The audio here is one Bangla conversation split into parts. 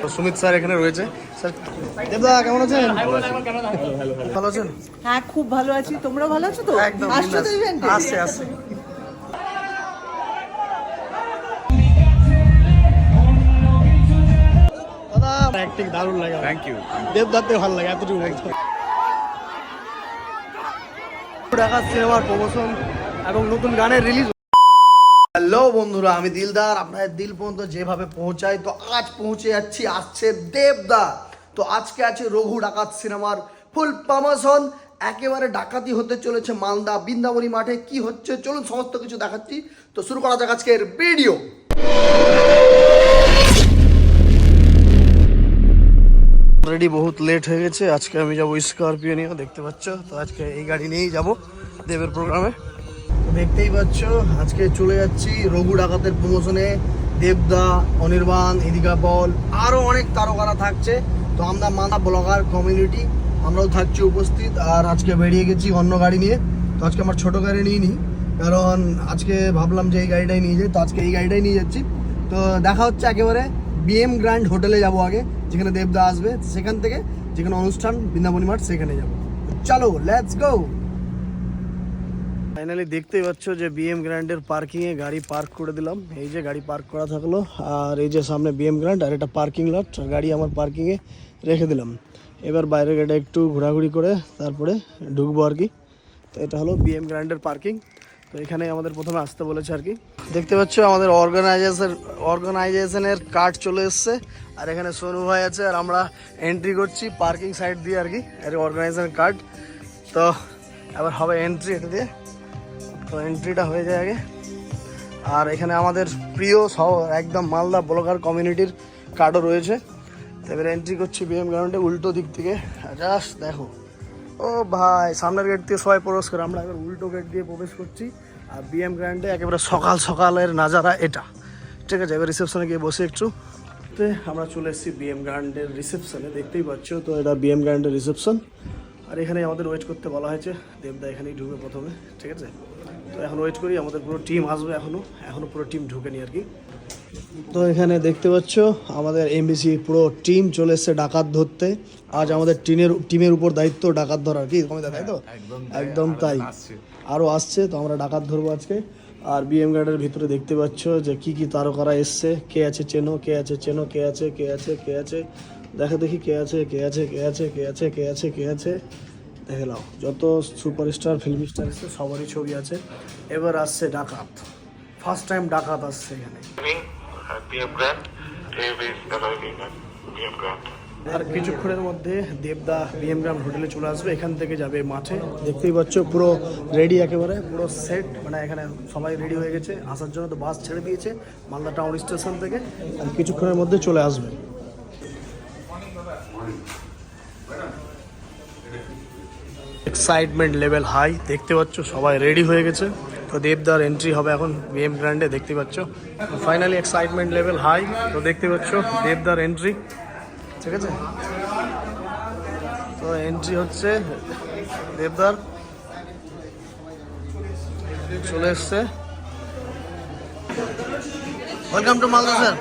তো সুমিত স্যার এখানে রয়েছে। স্যার দেবদা কেমন আছেন? ভালো আছেন? হ্যাঁ খুব ভালো আছি। তোমরা ভালো আছো তো? একদম আসছো তো ইভেন্টে আসছে আসছে। অ্যাক্টিং দারুণ লাগে থ্যাংক ইউ দেবদাতে ভালো লাগে এতটুকু সিনেমার প্রমোশন এবং নতুন গানের রিলিজ হ্যালো বন্ধুরা, আমি দিলদার, আপনাদের দিল পর্যন্ত যেভাবে পৌঁছাই তো আজ পৌঁছে যাচ্ছি, আসছে দেবদা। তো আজকে আছে রঘু ডাকাত সিনেমার ফুল প্রমোশন একেবারে ডাকাতি হতে চলেছে মালদা বৃন্দাবনী মাঠে, কি হচ্ছে? চলুন সমস্ত কিছু দেখাচ্ছি। তো শুরু করা যাক আজকের ভিডিও। অলরেডি বহুত লেট হয়ে গেছে, আজকে আমি যাব স্করপিও নিয়ে দেখতে পাচ্ছ? তো আজকে এই গাড়ি নিয়েই যাব, দেবের প্রোগ্রামে। দেখতেই পাচ্ছ, আজকে চলে যাচ্ছি রঘু ডাকাতের প্রমোশনে। দেবদা, অনির্বাণ ইদিকা বল আরও অনেক তারকারা থাকছে। তো আমরা মানা ব্লগার কমিউনিটি, আমরাও থাকছি উপস্থিত। আর আজকে বেরিয়ে গেছি অন্য গাড়ি নিয়ে। তো আজকে আমার ছোট গাড়ি নিয়ে নিই কারণ আজকে ভাবলাম যে এই গাড়িটাই নিয়ে যাই। তো আজকে এই গাড়িটাই নিয়ে যাচ্ছি। তো দেখা হচ্ছে একেবারে বিএম গ্র্যান্ড হোটেলে যাব আগে, যেখানে দেবদা আসবে। সেখান থেকে যেখানে অনুষ্ঠান, বৃন্দাবনী মাঠ, সেখানে যাব। চলো লেটস গো ফাইনালি দেখতেই পাচ্ছ যে বিএম গ্র্যান্ডের পার্কিংয়ে গাড়ি পার্ক করে দিলাম। এই যে গাড়ি পার্ক করা থাকল, আর এই যে সামনে বিএম গ্র্যান্ড আর এটা পার্কিং লট গাড়ি আমার পার্কিংয়ে রেখে দিলাম। এবার বাইরের গাড়ি একটু ঘোরাঘুরি করে তারপরে ঢুকবো আর কি। তো এটা হলো বিএম গ্র্যান্ডের পার্কিং তো এখানে আমাদের প্রথমে আসতে বলেছে আর কি। দেখতে পাচ্ছ আমাদের অর্গানাইজেশন অর্গানাইজেশনের কার্ড চলে এসছে। আর এখানে সোনু ভাই আছে, আর আমরা এন্ট্রি করছি পার্কিং সাইড দিয়ে আর কি আর অর্গানাইজেশন কার্ড তো এবার হবে এন্ট্রি এটা দিয়ে। তো এন্ট্রিটা হয়ে যায় আগে। আর এখানে আমাদের প্রিয় সহ একদম মালদা ব্লগার কমিউনিটির কার্ডও রয়েছে। এবার এন্ট্রি করছি বিএম গ্রাউন্ডে উল্টো দিক থেকে। জাস্ট দেখো। ও ভাই, সামনের গেট দিয়ে সবাই প্রবেশ করে। আমরা এবার উল্টো গেট দিয়ে প্রবেশ করছি। আর বিএম গ্র্যান্ডে একেবারে সকাল সকালের নাজারা এটা। ঠিক আছে, এবার রিসেপশনে গিয়ে বসে একটু। তে আমরা চলে এসেছি বিএম গ্র্যান্ডের রিসেপশনে দেখতেই পাচ্ছ তো, এটা বিএম গ্র্যান্ডের রিসেপশন আর এখানে আমাদের ওয়েট করতে বলা হয়েছে। দেবদা এখানেই ঢুকে প্রথমে। ঠিক আছে? তো এখন ওয়েট করি আমাদের পুরো টিম আসবে এখনও এখনও পুরো টিম ঢুকেনি আর কি। তো এখানে দেখতে পাচ্ছ আমাদের এমবিসি পুরো টিম চলে এসছে ডাকাত ধরতে। আজ আমাদের টিমের টিমের উপর দায়িত্ব ডাকাত ধরার কি? তাই তো? একদম তাই আরও আসছে। তো আমরা ডাকাত ধরবো আজকে। আর বিএম গার্ডের ভিতরে দেখতে পাচ্ছ যে কি কি তারকারা এসছে কে আছে চেনো কে আছে চেনো কে আছে কে আছে কে আছে। দেখে দেখি কে আছে কে আছে কে আছে কে আছে কে আছে কে আছে। দেখে নাও। যত সুপারস্টার ফিল্ম স্টার এসছে সবারই ছবি আছে। এবার আসছে ডাকাত। ফার্স্ট টাইম ডাকাত আসছে এখানে. আর কিছুক্ষণের মধ্যে দেবদা বিএম গ্রাম হোটেলে চলে আসবে। এখান থেকে যাবে মাঠে। দেখতেই পাচ্ছ পুরো রেডি একেবারে পুরো সেট মানে এখানে সবাই রেডি হয়ে গেছে। আসার জন্য তো বাস ছেড়ে দিয়েছে মালদা টাউন স্টেশন থেকে। আর কিছুক্ষণের মধ্যে চলে আসবে। এক্সাইটমেন্ট লেভেল হাই দেখতে পাচ্ছ, সবাই রেডি হয়ে গেছে। তো দেবদার এন্ট্রি হবে এখন বিএম গ্র্যান্ডে দেখতে পাচ্ছ। ফাইনালি এক্সাইটমেন্ট লেভেল হাই তো দেখতে পাচ্ছ, দেবদার এন্ট্রি ঠিক আছে? তো এন্ট্রি হচ্ছে দেবদার। চলে এসছে। Welcome to Malda sir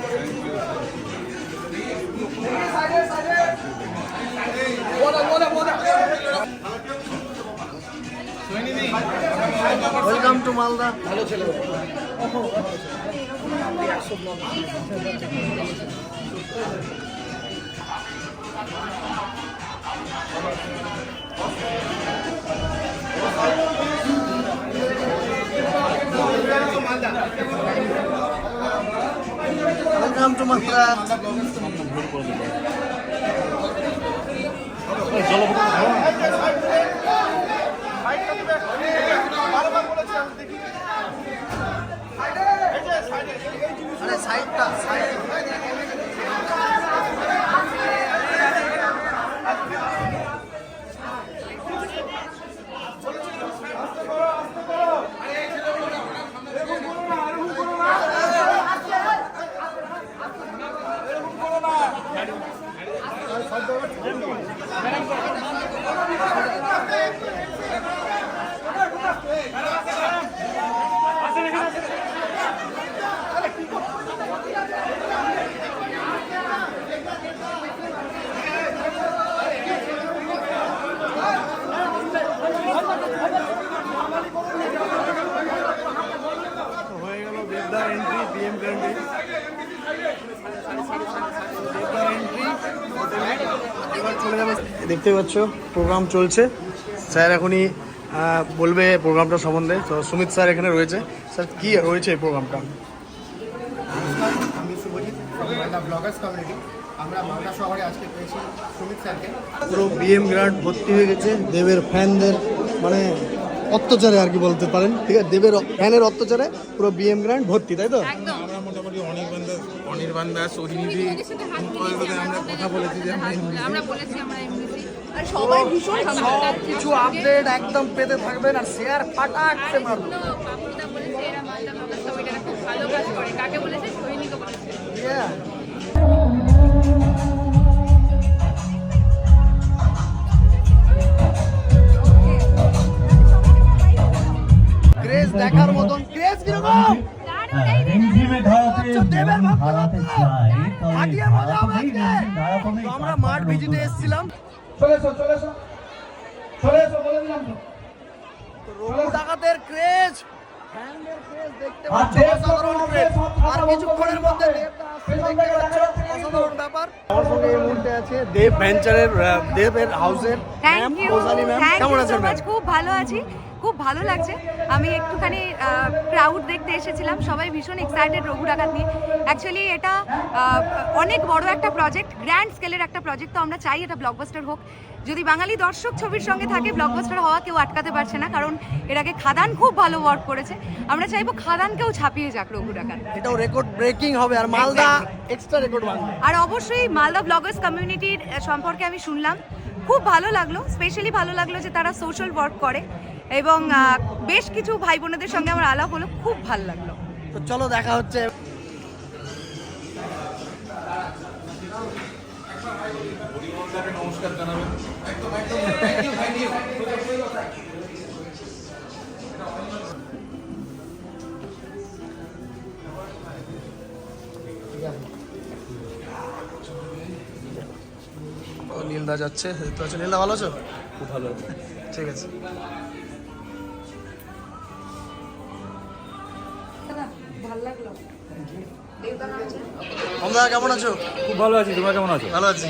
welcome to Malda ভালো ছেলে। ওয়েলকাম টু মালদা সাইডটা সাইড। দেবদার এন্ট্রি বিএম গ্যান্ডি দেবদার এন্ট্রি এবার চলে যাবে। দেখতে পাচ্ছ প্রোগ্রাম চলছে। স্যার এখনই বলবে প্রোগ্রামটা সম্বন্ধে। তো সুমিত স্যার এখানে রয়েছে। স্যার কী রয়েছে এই প্রোগ্রামটা আমি আমরা শহরে আজকে পেয়েছি সুমিত স্যারকে। পুরো বিএম গ্রান্ট ভর্তি হয়ে গেছে। দেবের ফ্যানদের মানে অত্যাচারে আর কি বলতে পারেন। ঠিক আছে দেবের ফ্যানের অত্যাচারে পুরো বিএম গ্রান্ট ভর্তি তাই তো? আমরা মোটামুটি অনির্বাণ দাস অনির্বাণ দাস অগ্নিদি আমরা কথা বলেছি যে আমরা আমরা বলেছি আমরা সবাই ভীষণ সব কিছু আপডেট একদম পেতে থাকবেন আর শেয়ার ফাটাকতে মারবেন পাপুদা বলেছে এরা মালদা ব্লগার সবাই এটা খুব ভালো কাজ করে। কাকে বলেছে? সৈনিকও বলেছে। দেখার মতন ক্রেজ কীরকম রিমঝিমে ধারাতে। চাই মজা হবে আজকে। রিমঝিম আমরা মাঠ ভিজিটে রোদ এসেছিলাম। চলে এসো চলে এসো। চলে এসো বলে দিলাম তো। রঘু ডাকাতের ক্রেজ। ফ্যানদের ক্রেজ দেখতে পাচ্ছ অসাধারণ ক্রেজ। আর কিছুক্ষণের মধ্যে হবে। দেবদা আসছে, পেছন দেখতে পাচ্ছ অসাধারণ ব্যাপার। আমার সঙ্গে এই মুহূর্তে আছে দেব ভেঞ্চারের দেবের হাউসের ম্যাম রোজালি ম্যাম কেমন আছেন ম্যাম খুব ভালো আছি। খুব ভালো লাগছে। আমি একটুখানি ক্রাউড দেখতে এসেছিলাম। সবাই ভীষণ এক্সাইটেড রঘু ডাকাত নিয়ে। অ্যাকচুয়ালি এটা অনেক বড় একটা প্রজেক্ট গ্র্যান্ড স্কেলের একটা প্রজেক্ট তো আমরা চাই এটা ব্লকবাস্টার হোক। যদি বাঙালি দর্শক ছবির সঙ্গে থাকে ব্লকবাস্টার হওয়া কেউ আটকাতে পারছে না কারণ এর আগে খাদান খুব ভালো ওয়ার্ক করেছে। আমরা চাইব খাদানকেও ছাপিয়ে যাক রঘু ডাকাত এটাও রেকর্ড ব্রেকিং হবে আর মালদা এক্সট্রা রেকর্ড বাংলা আর অবশ্যই মালদা ব্লগার্স কমিউনিটির সম্পর্কে আমি শুনলাম। খুব ভালো লাগল স্পেশালি ভালো লাগল যে তারা সোশ্যাল ওয়ার্ক করে। এবং বেশ কিছু ভাই বোনেদের সঙ্গে আমার আলাপ হলো খুব ভালো লাগল। তো চলো দেখা হচ্ছে। নমস্কার জানাবেন ও নীলদা যাচ্ছে। তো পাচ্ছ নীলদা ভালো আছো? খুব ভালো। ঠিক আছে। কেমন আছো? খুব ভালো আছি তোমরা কেমন আছো? ভালো আছি।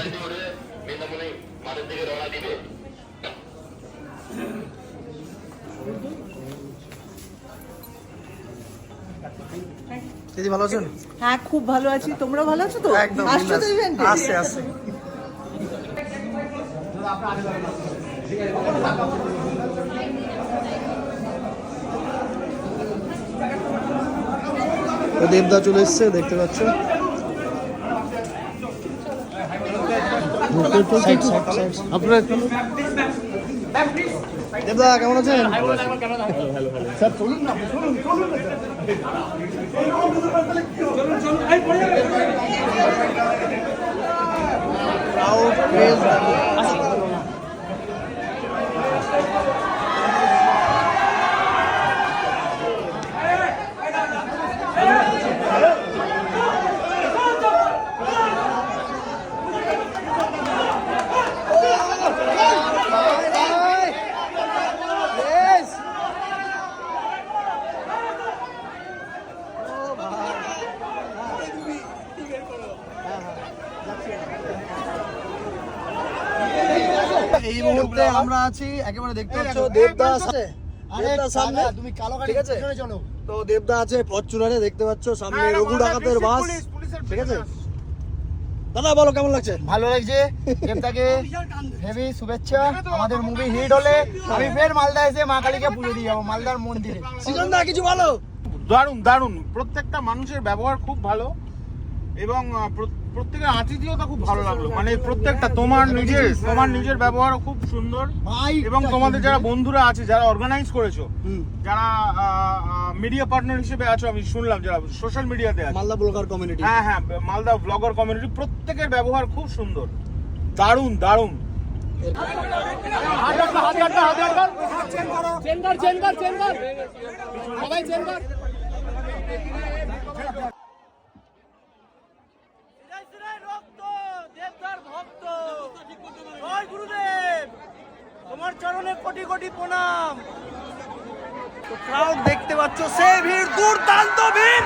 দিদি ভালো আছেন? হ্যাঁ খুব ভালো আছি। তোমরা ভালো আছো তো? একদম আসছো তো ইভেন্টে আসছে আসছে। ও দেবদা চলে এসছে দেখতে পাচ্ছ। আপনারা দেবদা কেমন আছেন? স্যার চলুন না চলুন চলুন crowd craze Yes! এই মুহূর্তে আমরা আছি একেবারে দেখতে পাচ্ছ দেবদাস সামনে। তুমি কালো ঠিক আছে? চলো। তো দেবদা আছে ফরচুনারে দেখতে পাচ্ছ সামনে রঘু ডাকাতের বাস। ঠিক আছে? দাদা বলো কেমন লাগছে? ভালো লাগছে। দেবতাকে হেভি শুভেচ্ছা। আমাদের মুভি হিট হলে আমি ফের মালদা এসে মা কালীকে পুজো দিয়ে যাব মালদার মন্দিরে। সৃজন দা কিছু বলো। দারুণ দারুণ। প্রত্যেকটা মানুষের ব্যবহার খুব ভালো এবং প্রত্যেকের আতিথেয়তা খুব ভালো লাগল। মানে প্রত্যেকটা তোমার নিজের তোমার নিজের ব্যবহারও খুব সুন্দর। ভাই এবং তোমাদের যারা বন্ধুরা আছে যারা অর্গানাইজ করেছ যারা মিডিয়া পার্টনার হিসেবে আছো আমি শুনলাম যারা সোশ্যাল মিডিয়াতে আছে। মালদা ব্লগার কমিউনিটি হ্যাঁ হ্যাঁ মালদা ব্লগার কমিউনিটি প্রত্যেকের ব্যবহার খুব সুন্দর। দারুণ দারুণ। চরণে কোটি কোটি প্রণাম। ক্রাউড দেখতে পাচ্ছ সে ভিড় দুর্দান্ত ভিড়।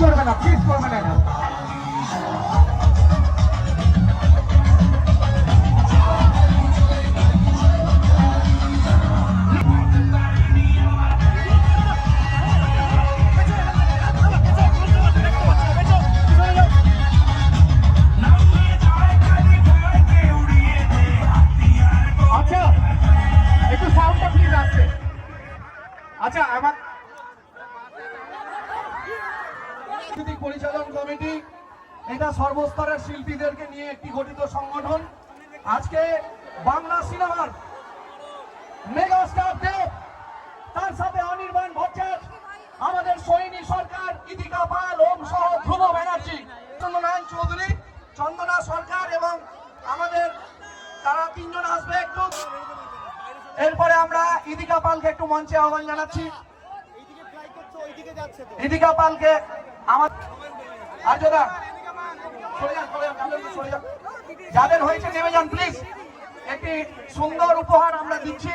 করবে না প্লিজ করবে না আচ্ছা আমার এটা সর্বস্তরের শিল্পীদেরকে নিয়ে একটি গঠিত সংগঠন। আজকে বাংলা সিনেমার মেগাস্টার দেব, তার সাথে অনির্বাণ ভট্টাচার্য, আমাদের সৈনী সরকার ইদিকা পাল, ওম সহ ধ্রুব ব্যানার্জি চন্দ্রনারায়ণ চৌধুরী, চন্দনা সরকার এবং আমাদের তারা তিনজন আসবে একটু। এরপরে আমরা ইদিকা পালকে একটু মঞ্চে আহ্বান জানাচ্ছি। ইদিকা পালকে আমার আর্যদা যাদের হয়েছে নেমে যান প্লিজ একটি সুন্দর উপহার আমরা দিচ্ছি।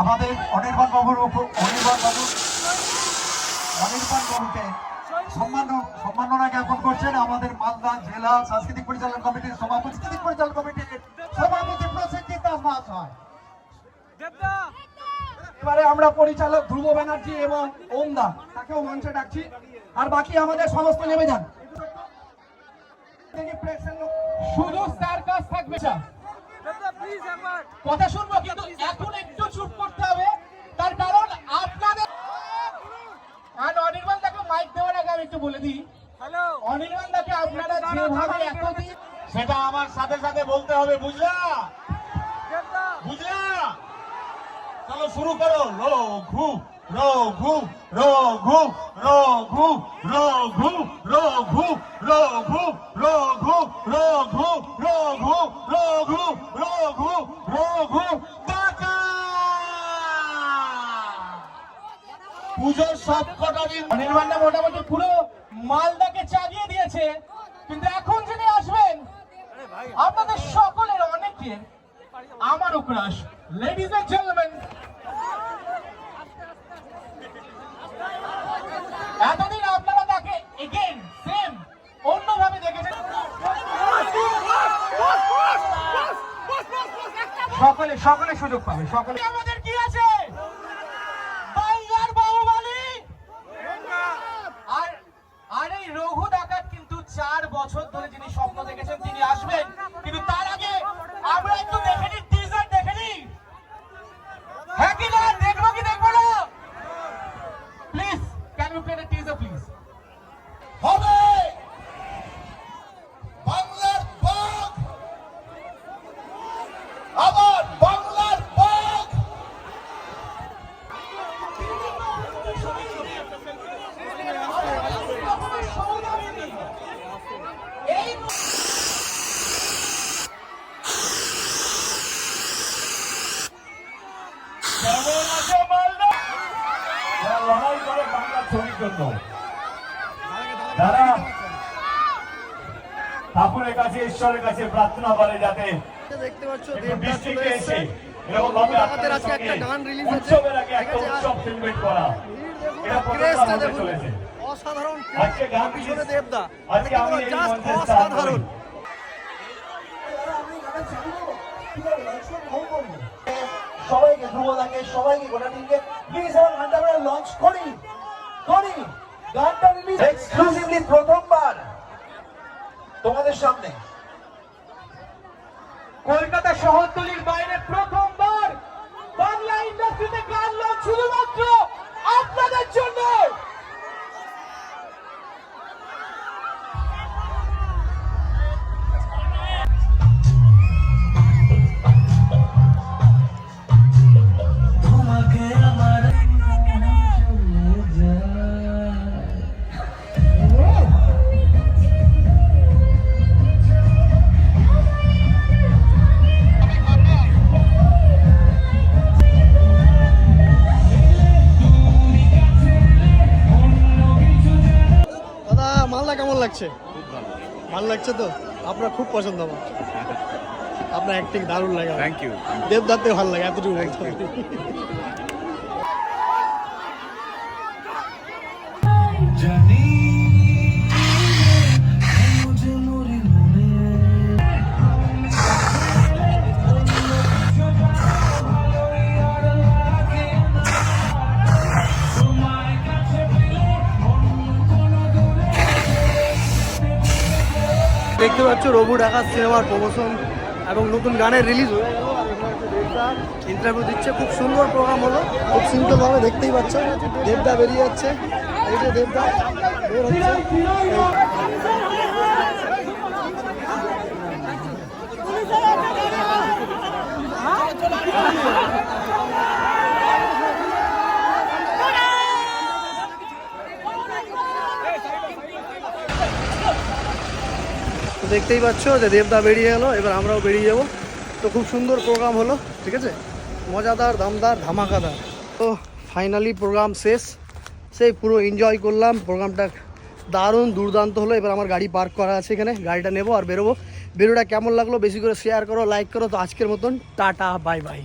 আমাদের অনির্বাণ বাবুর অনির্বাণ বাবু। অনির্বাণ বাবুকে সম্মান সম্মাননা জ্ঞাপন করছেন আমাদের মালদা জেলা সাংস্কৃতিক পরিচালন কমিটির সভাপতি। পরিচালন কমিটির সভাপতি প্রসেনজিৎ দাস মহাশয়। এবারে আমরা পরিচালক ধ্রুব ব্যানার্জি এবং ওমদা তাকেও মঞ্চে ডাকছি। আর বাকি আমাদের সমস্ত নেমে যান। শুধু সার্কাস থাকবে কথা শুনব কিন্তু এখন একটু চুপ করতে হবে। তার কারণ আপনাদের আর অনির্বাণ দাকে মাইক দেওয়ার আগে আমি একটু বলে দিই। অনির্বাণ দাকে আপনারা যেভাবে এতদিন সেটা আমার সাথে সাথে বলতে হবে বুঝলা? চলো শুরু করো রঘু রঘু রঘু রঘু রঘু রঘু রঘু রঘু রঘু রঘু রঘু রঘু রঘু টাকা পুজোর সব কটা দিন অনির্বাণদা মোটামুটি পুরো মালদাকে চালিয়ে দিয়েছে কিন্তু এখন যিনি আসবেন আপনাদের সকলের অনেকের আমারও ক্রাশ লেডিজ and gentlemen, আপনারা তাকে এগেন সেম অন্যভাবে দেখেছেন সকলে সকলে সুযোগ পাবে সকলে আমাদের জন্য। যারা ঠাকুরের কাছে ঈশ্বরের কাছে প্রার্থনা করে যাতে দেখতে পাচ্ছ ডিস্ট্রিক্টে সবাইকে গোটা টিমকে লঞ্চ করি। করি। গানটা রিলিজ এক্সক্লুসিভলি প্রথমবার। তোমাদের সামনে। কলকাতা শহরতলির বাইরে প্রথমবার বাংলা ইন্ডাস্ট্রিতে গান লঞ্চ শুধুমাত্র আপনাদের জন্য ভালো তো? আপনার খুব পছন্দ আমার। আপনার অ্যাক্টিং দারুণ লাগে থ্যাংক ইউ দেবদাতে ভালো লাগে এতটুকু দেখতে রঘু ডাকাত সিনেমার প্রমোশন এবং নতুন গানের রিলিজ হয়ে গেল। ইন্টারভিউ দিচ্ছে। খুব সুন্দর প্রোগ্রাম হলো। খুব সুন্দরভাবে দেখতেই পাচ্ছ। দেবদা বেরিয়ে যাচ্ছে। এই যে দেবদা, বের হচ্ছে। দেখতেই পাচ্ছ যে দেবদা বেরিয়ে গেলো, এবার আমরাও বেরিয়ে যাব। তো খুব সুন্দর প্রোগ্রাম হলো, ঠিক আছে? মজাদার, দামদার, ধামাকাদার। তো ফাইনালি প্রোগ্রাম শেষ। সেই পুরো এনজয় করলাম প্রোগ্রামটা দারুণ দুর্দান্ত হলো। এবার আমার গাড়ি পার্ক করা আছে এখানে, গাড়িটা নেব আর বেরোবো। বেরোটা কেমন লাগল বেশি করে শেয়ার করো লাইক করো। তো আজকের মতন, টাটা বাই বাই